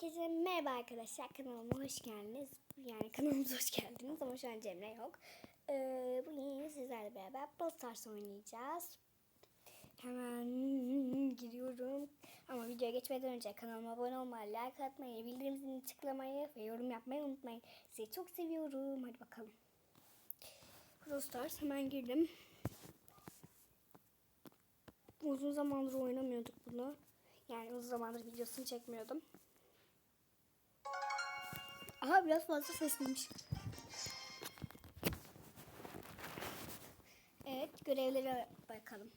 Herkese merhaba arkadaşlar kanalıma hoş geldiniz. Yani kanalımıza hoş geldiniz ama şu an Cemre yok. Ee, bugün sizlerle beraber Brawl Stars oynayacağız. Hemen giriyorum. Ama videoya geçmeden önce kanalıma abone olmayı, like atmayı, bildirim zilini tıklamayı ve yorum yapmayı unutmayın. Sizi çok seviyorum. Hadi bakalım. Brawl hemen girdim. Uzun zamandır oynamıyorduk bunu. Yani uzun zamandır videosunu çekmiyordum. Aha biraz fazla sesliymiş. Evet görevlere bakalım.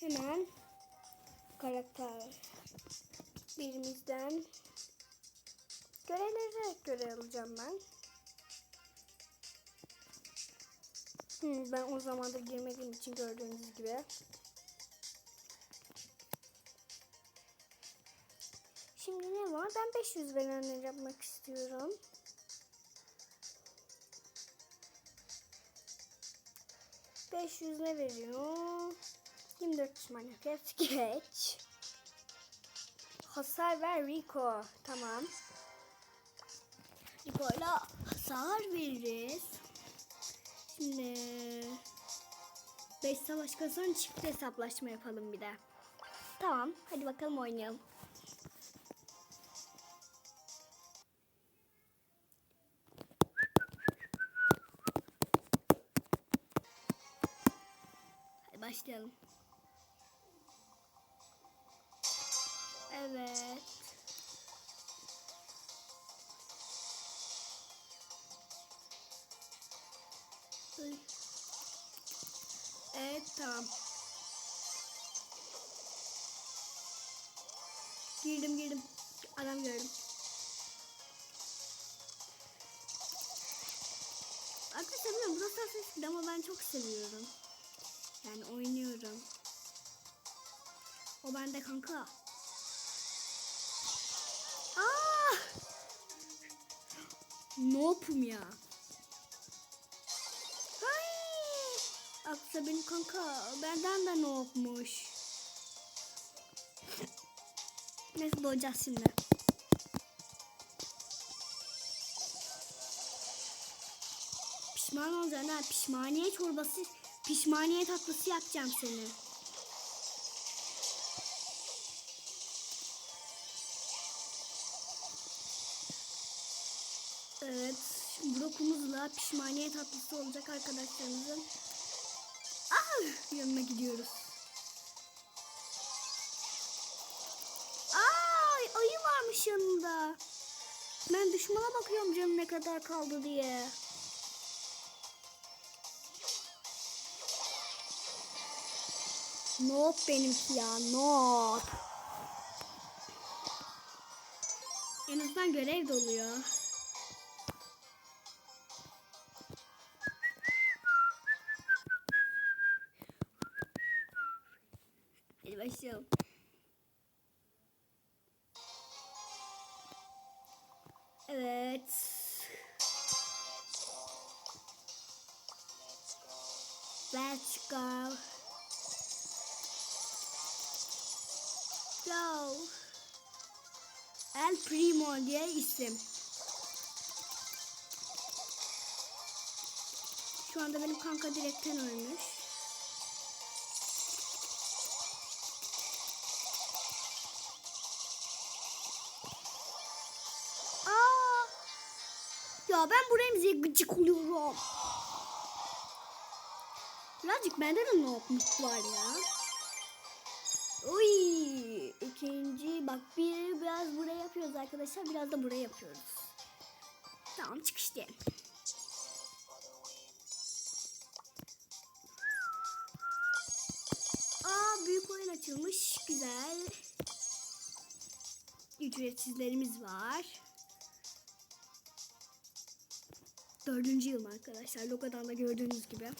Hemen karakter birimizden görevlere göre alacağım ben. Hmm, ben o zamandır girmediğim için gördüğünüz gibi. Ne var? Ben 500 verenler yapmak istiyorum. ...500 ne veriyor? 24 düşman roket geç. Hasar ver Rico. Tamam. Rico'yla hasar veririz. Şimdi 5 savaş kazan çift hesaplaşma yapalım bir de. Tamam. Hadi bakalım oynayalım. Başlayalım. Evet. Evet tamam. Girdim girdim. Adam gördüm. Arkadaşlar burası aslında ama ben çok seviyorum. Yani oynuyorum. O bende kanka. Aa! Yapım ya? Ay! Aksa benim kanka benden de yapmış? Neyse doğacağız şimdi. Pişman olacaksın ha. Pişmaniye çorbası, pişmaniye tatlısı yapacağım seni. Evet. Brokumuzla pişmaniye tatlısı olacak arkadaşlarımızın. Ah! Yanına gidiyoruz. Ay ayı varmış yanında. Ben düşmana bakıyorum canım ne kadar kaldı diye. Nope benimki ya nope. En azından görev doluyor. Hadi başlayalım. Diye isim. Şu anda benim kanka direkten ölmüş. Aa! Ya ben bu Remzi'ye gıcık oluyorum. Birazcık bende de notluk var ya. Uy, ikinci bak bir yapıyoruz arkadaşlar biraz da buraya yapıyoruz. Tamam çıkış diyelim. Aa büyük oyun açılmış güzel. Ücretsizlerimiz var. Dördüncü yılım arkadaşlar. Logodan da gördüğünüz gibi.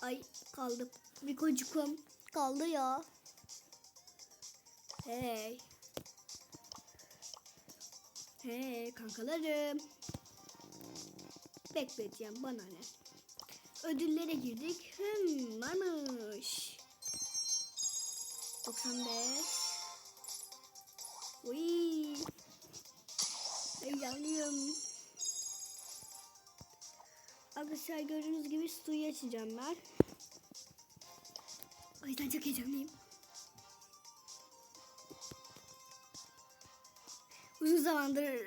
Ay kaldı. Bir kocukum kaldı ya. Hey. Hey kankalarım. Bekleyeceğim bana ne. Ödüllere girdik. Hmm varmış. 95. Uy. Heyecanlıyım. Arkadaşlar gördüğünüz gibi suyu açacağım ben. O yüzden çok heyecanlıyım. Uzun zamandır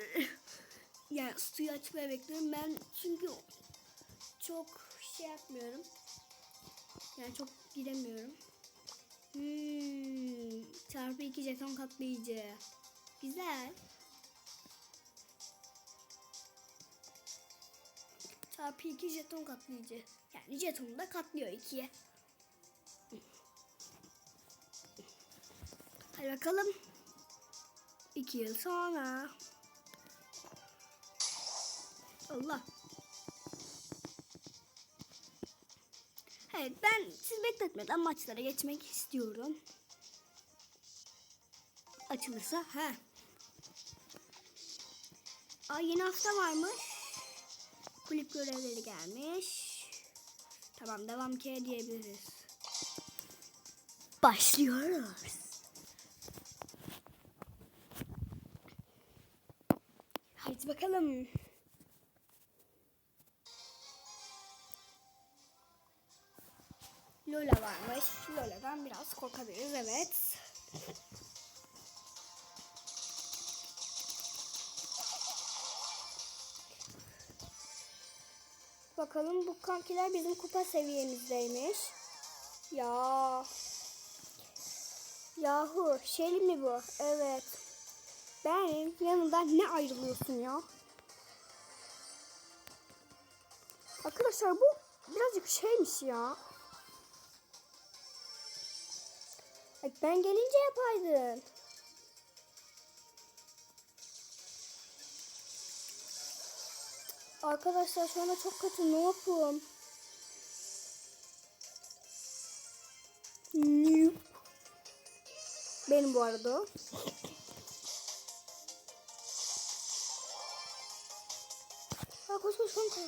yani suyu açmaya bekliyorum. Ben çünkü çok şey yapmıyorum. Yani çok giremiyorum. Hmm, çarpı iki jeton katlayıcı. Güzel. Çarpı iki jeton katlayıcı. Yani jetonu da katlıyor ikiye. Hadi bakalım. İki yıl sonra. Allah. Evet ben siz bekletmeden maçlara geçmek istiyorum. Açılırsa. He. Aa yeni hafta varmış. Kulüp görevleri gelmiş. Tamam devam ki diyebiliriz. Başlıyoruz. Hadi bakalım. Lola varmış. Lola'dan biraz korkabiliriz evet. Bakalım bu kankiler bizim kupa seviyemizdeymiş. Ya. Yahu şey mi bu? Evet. Benim yanından ne ayrılıyorsun ya? Arkadaşlar bu birazcık şeymiş ya. Ay ben gelince yapaydın. Arkadaşlar şu anda çok kötü ne yapayım? Benim bu arada o. Ha koş koş kanka.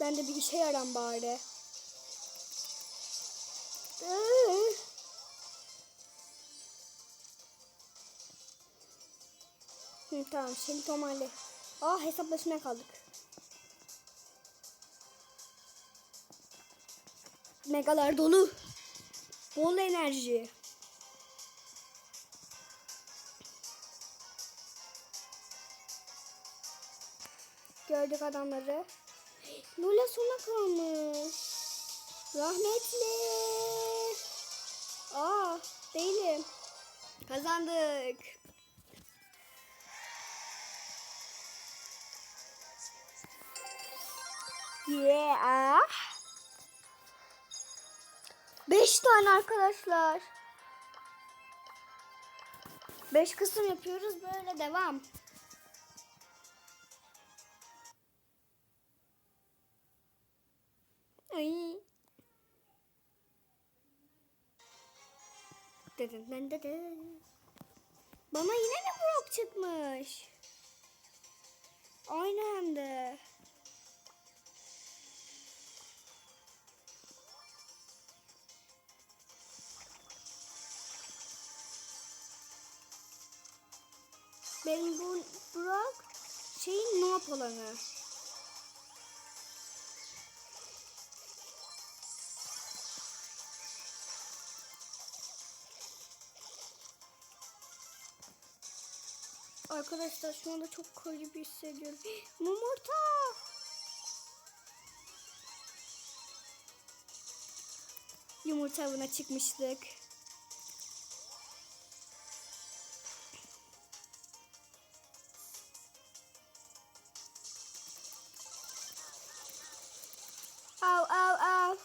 Ben de bir işe yaram bari. Hı, tamam şimdi tomarlı. Aa hesaplaşmaya kaldık. Megalar dolu. Bol enerji. Gördük adamları. Lula sona kalmış. Rahmetli. Aa değilim. Kazandık. Yeah. Beş tane arkadaşlar. Beş kısım yapıyoruz böyle devam. Ay. Dedim ben. Bana yine mi Brock çıkmış? Aynı hem de. Benim bu Brock şeyin ne yapılanı? Arkadaşlar şu anda çok garip hissediyorum. Mumurta! Yumurta avına çıkmıştık. Au au au.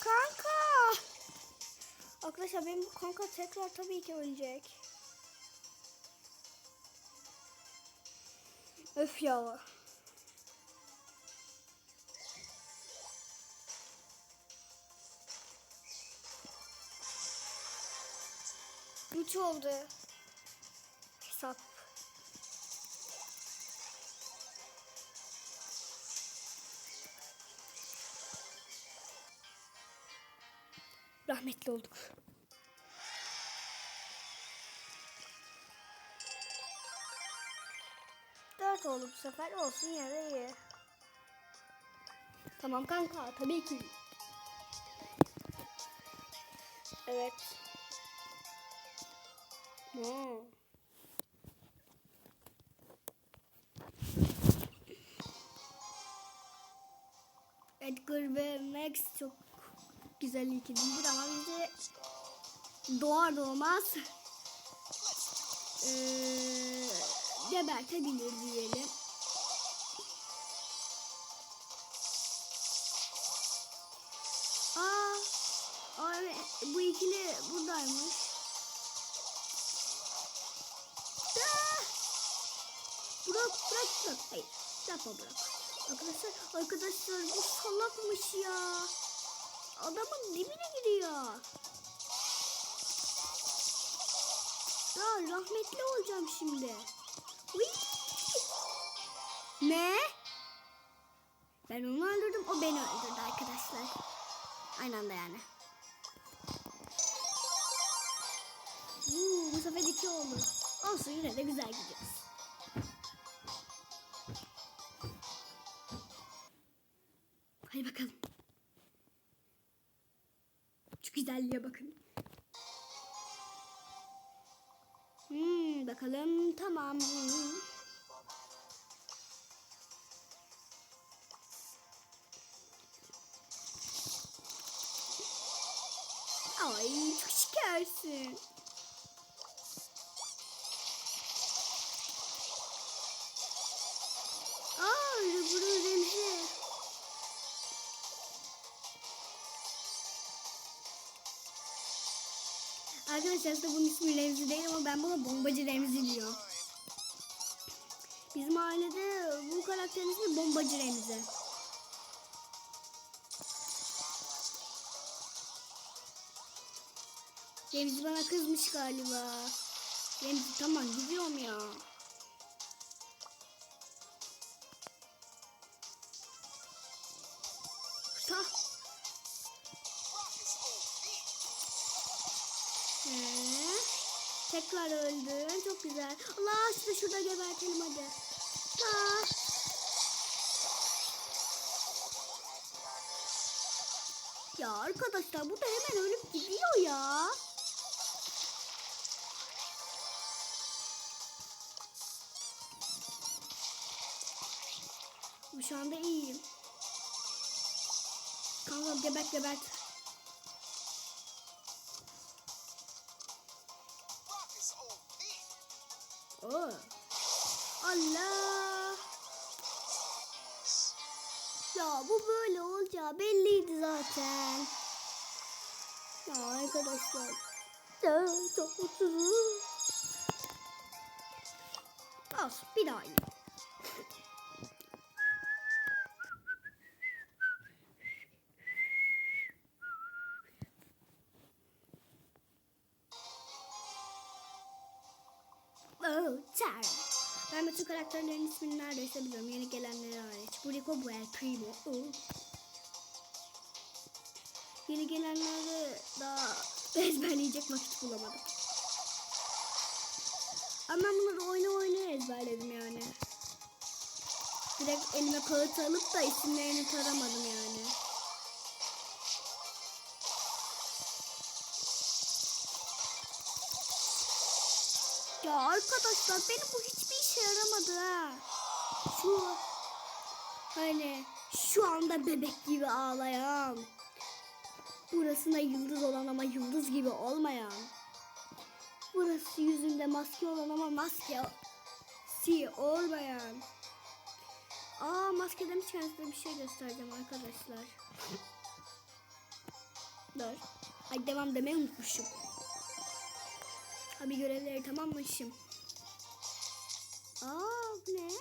Kanka. Arkadaşlar benim bu kanka tekrar tabii ki ölecek. Öf ya. Üç oldu. Hesap. Rahmetli olduk. Sefer olsun yine de iyi. Tamam kanka tabii ki. Evet. Ne? Edgar ve Max çok güzel ikilidir ama bize doğar doğmaz eee gebertebilir diyelim. İkili buradaymış. Aa! Bırak bırak bırak. Hayır yapma bırak. Arkadaşlar arkadaşlar bu salakmış ya. Adamın dibine giriyor. Ya rahmetli olacağım şimdi. Uy! Ne? Ben onu öldürdüm, o beni öldürdü arkadaşlar. Aynı anda yani. Bu sefer oldu. Olsun yine de güzel gidiyoruz. Hadi bakalım. Şu güzelliğe bakın. Hmm, bakalım tamam. Ay çok şekersin. Arkadaşlar aslında bunun ismi Remzi değil ama ben buna bombacı Remzi diyorum. Bizim ailede bu karakterin ismi bombacı Remzi. Remzi bana kızmış galiba. Remzi tamam gidiyorum ya. Tekrar öldün. Çok güzel. Allah işte şurada gebertelim hadi. Ta. Ya arkadaşlar bu da hemen ölüp gidiyor ya. Şu anda iyiyim. Kanka gebert gebert. Arkadaşlar. Çok mutsuzum. Olsun bir daha oynayayım. Oh, Tara. Ben bütün karakterlerin ismini neredeyse biliyorum. Yeni gelenleri hariç. Bu Rico, bu El Primo. Oh. Yeni gelenleri daha ezberleyecek vakit bulamadım. Ama bunları oyna oyna ezberledim yani. Direkt elime kağıt alıp da isimlerini taramadım yani. Ya arkadaşlar benim bu hiçbir işe yaramadı ha. Şu hani şu anda bebek gibi ağlayan. Burasında yıldız olan ama yıldız gibi olmayan. Burası yüzünde maske olan ama maske si olmayan. Aa maske demişken size bir şey göstereceğim arkadaşlar. Dur. Ay devam demeyi unutmuşum. Abi görevleri tamammışım. Aa bu ne?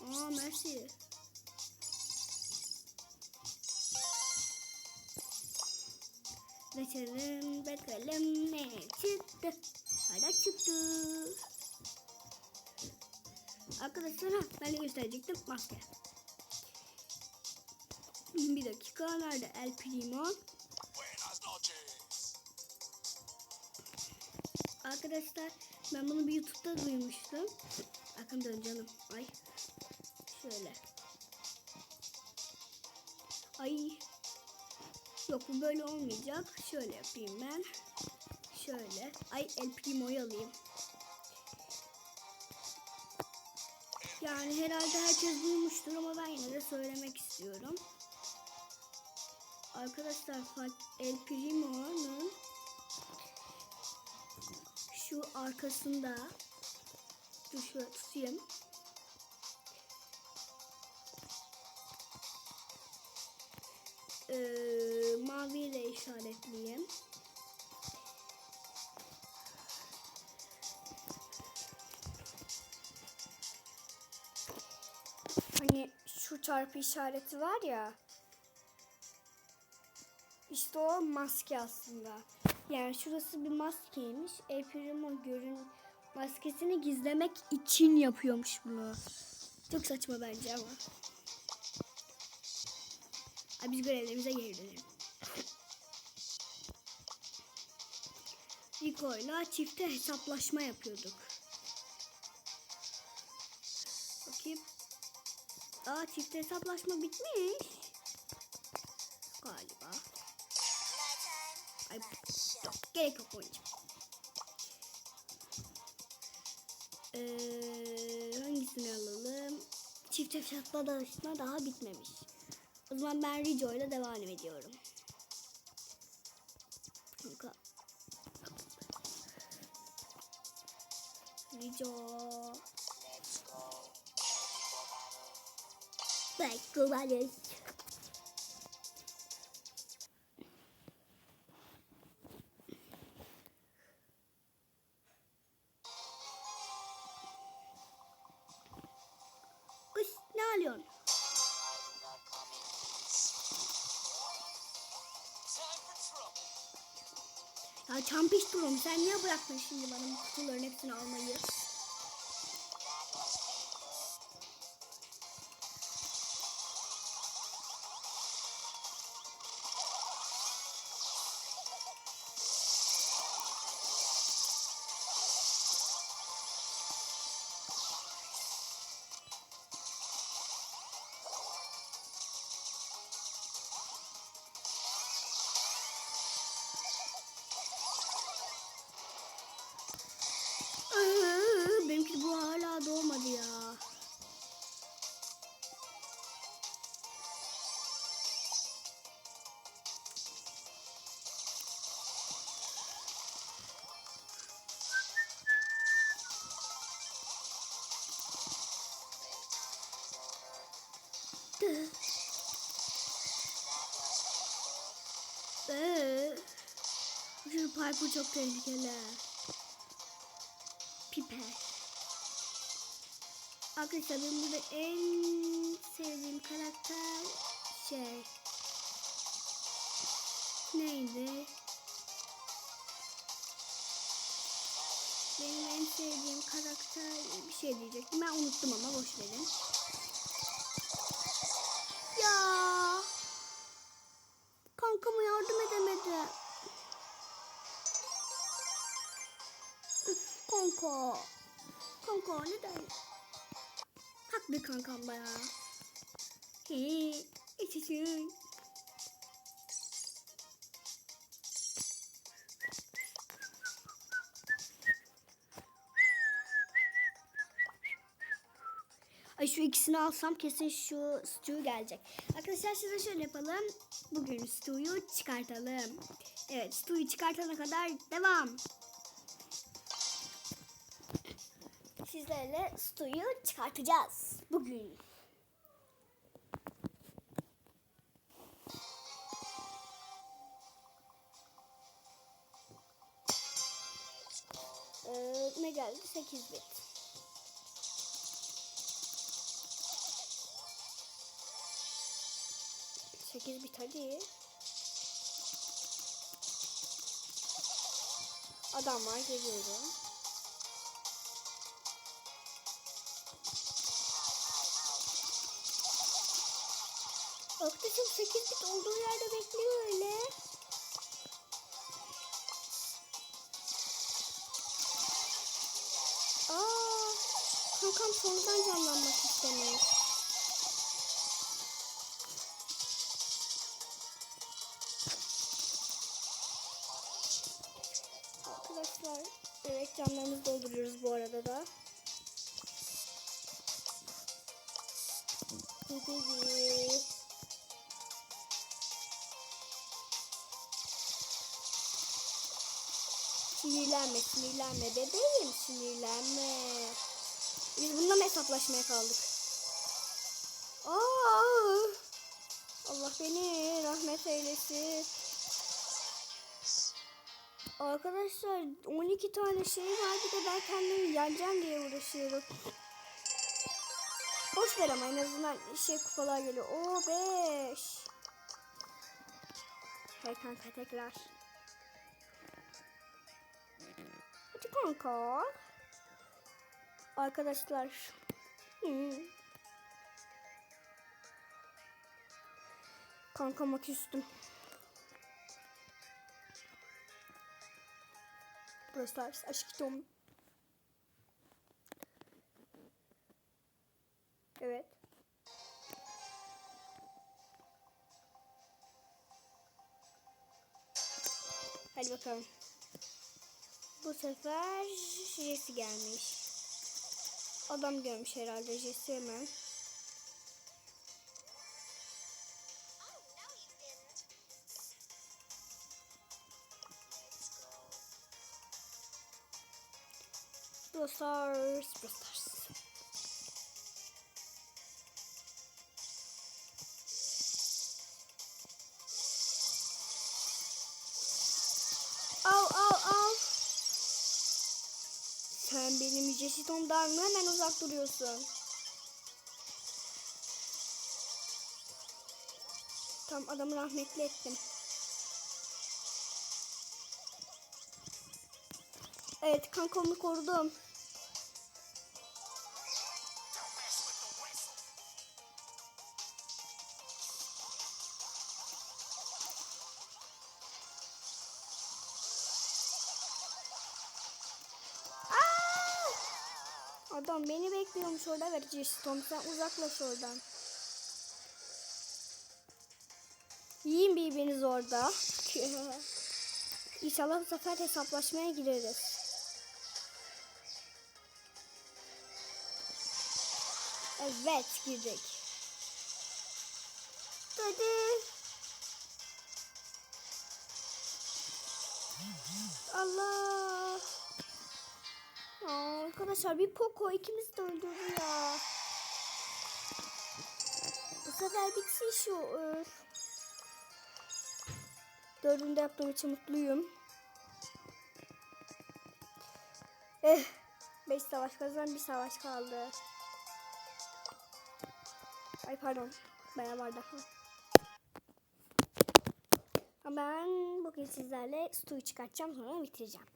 Aa mersi. Açalım bakalım ne çıktı. Para çıktı. Arkadaşlar ben de gösterecektim maske. Bir dakika nerede El Primo? Arkadaşlar ben bunu bir YouTube'da duymuştum. Bakın dön canım. Ay. Şöyle. Ay Yok bu böyle olmayacak. Şöyle yapayım ben. Şöyle. Ay El Primo'yu alayım. Yani herhalde herkes duymuştur ama ben yine de söylemek istiyorum. Arkadaşlar El Primo'nun şu arkasında dur şöyle tutayım. Ee, maviyle işaretleyeyim. Hani şu çarpı işareti var ya. İşte o maske aslında. Yani şurası bir maskeymiş. El Primo görün maskesini gizlemek için yapıyormuş bunu. Çok saçma bence ama. Ay biz görevlerimize geri dönelim. Rico'yla çifte hesaplaşma yapıyorduk. Bakayım. Aa çifte hesaplaşma bitmiş. Galiba. Ay yok gerek yok oynayacağım. Ee, hangisini alalım? Çift hesaplaşma daha bitmemiş. O zaman ben Rico ile devam ediyorum. Kullanırız. Kız ne alıyorsun? Ya çampiş durum sen niye bıraktın şimdi bana bu kutuların hepsini almayı? Piper çok tehlikeli. Piper. Arkadaşlar benim burada en sevdiğim karakter şey neydi? Benim en sevdiğim karakter bir şey diyecektim. Ben unuttum ama boş verin. Üf, kanka. Kanka neden? Haklı kankam baya. He, içişin. Ay şu ikisini alsam kesin şu Stu gelecek. Arkadaşlar size şöyle yapalım. Bugün Stu'yu çıkartalım. Evet Stu'yu çıkartana kadar devam. Sizlerle Stu'yu çıkartacağız bugün. Ee, ne geldi? 8 bit. Sekiz bit hadi. Adam var geliyorum. Kaktüsüm 8 bit olduğu yerde bekliyor öyle. Aa, kankam sonradan canlanmak istemiyor. Sinirlenme, sinirlenme bebeğim, sinirlenme. Biz bununla hesaplaşmaya kaldık? Aa! Allah beni rahmet eylesin. Arkadaşlar 12 tane şey var bir de ben kendimi yeneceğim diye uğraşıyorum. Boş ver ama en azından şey kupalar geliyor. Oo 5. Hey kanka tekrar. Kanka. Arkadaşlar. Kankama küstüm. Burası aşkım. Evet. Hadi bakalım. Bu sefer Jesse gelmiş. Adam görmüş herhalde Jesse hemen. Brawl Stars, yüce sitomdan mı hemen uzak duruyorsun? Tam adamı rahmetli ettim. Evet kankamı korudum. Adam beni bekliyormuş orada ver Tom sen uzaklaş oradan. Yiyin birbiriniz orada. İnşallah bu sefer hesaplaşmaya gireriz. Evet girdik. Hadi. Allah. Aa, arkadaşlar bir Poco ikimiz de öldürdü ya. Bu sefer bitsin şu. Öf. Dördünde yaptığım için mutluyum. Eh. Beş savaş kazan bir savaş kaldı. Ay pardon. Bayağı var daha. Ben bugün sizlerle Stu'yu çıkartacağım sonra bitireceğim.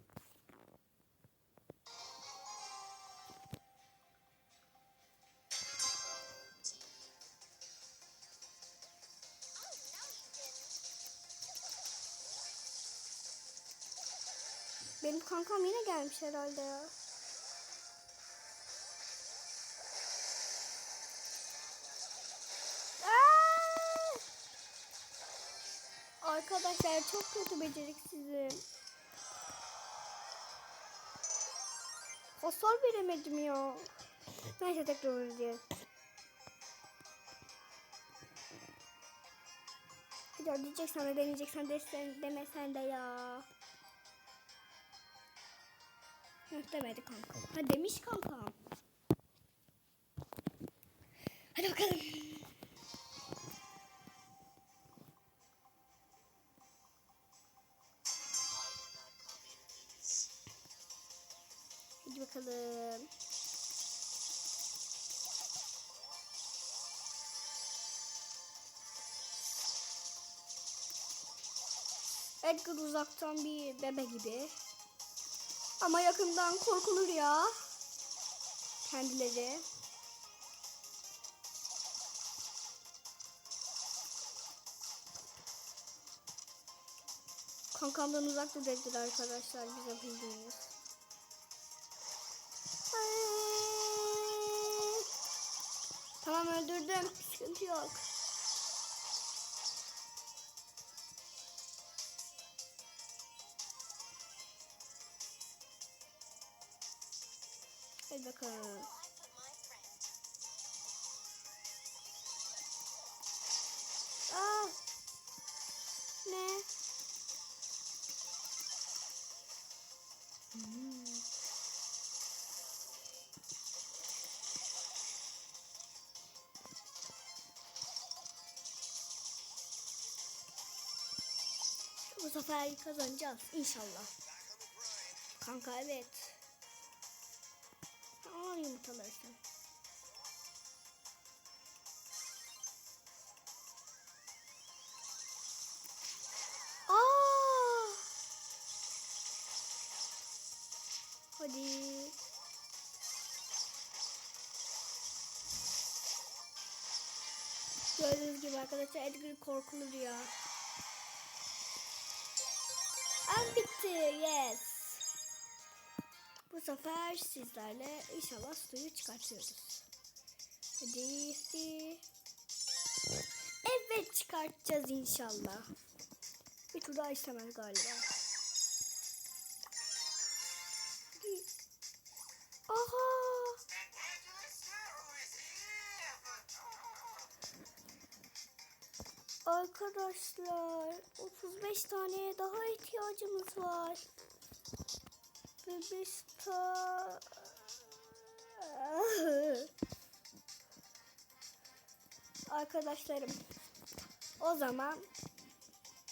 Benim kankam yine gelmiş herhalde ya. Arkadaşlar çok kötü beceriksizim. Hasar veremedim ya. Neyse tekrar. Hadi hadi diyeceksen de deneyeceksen desen, demesen de ya. Yok demedi kankam. Ha demiş kankam. Hadi bakalım. Hadi bakalım. Edgar uzaktan bir bebe gibi. Ama yakından korkulur ya. Kendileri. Kankamdan uzak dur dediler arkadaşlar bize bildiğiniz. Tamam öldürdüm. Sıkıntı yok. Bakalım. Aa! Ne? Hmm. Bu sefer kazanacağız inşallah. Kanka evet. Aa yumurtaları sen. Hadi. Gördüğünüz gibi arkadaşlar Edgar korkulur ya. An bitti. Yes. Bu sefer sizlerle inşallah suyu çıkartıyoruz. Hadi. hadi. Evet çıkartacağız inşallah. Bir tur daha istemez galiba. Aha. Arkadaşlar 35 tane daha ihtiyacımız var. Ta... Arkadaşlarım o zaman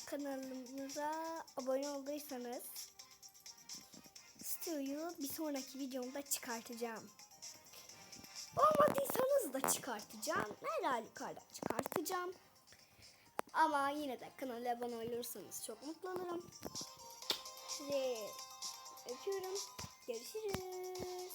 kanalımıza abone olduysanız Stu'yu bir sonraki videomda çıkartacağım. Olmadıysanız da çıkartacağım. Her halükarda çıkartacağım. Ama yine de kanala abone olursanız çok mutlu olurum. Sizi öpüyorum. Görüşürüz.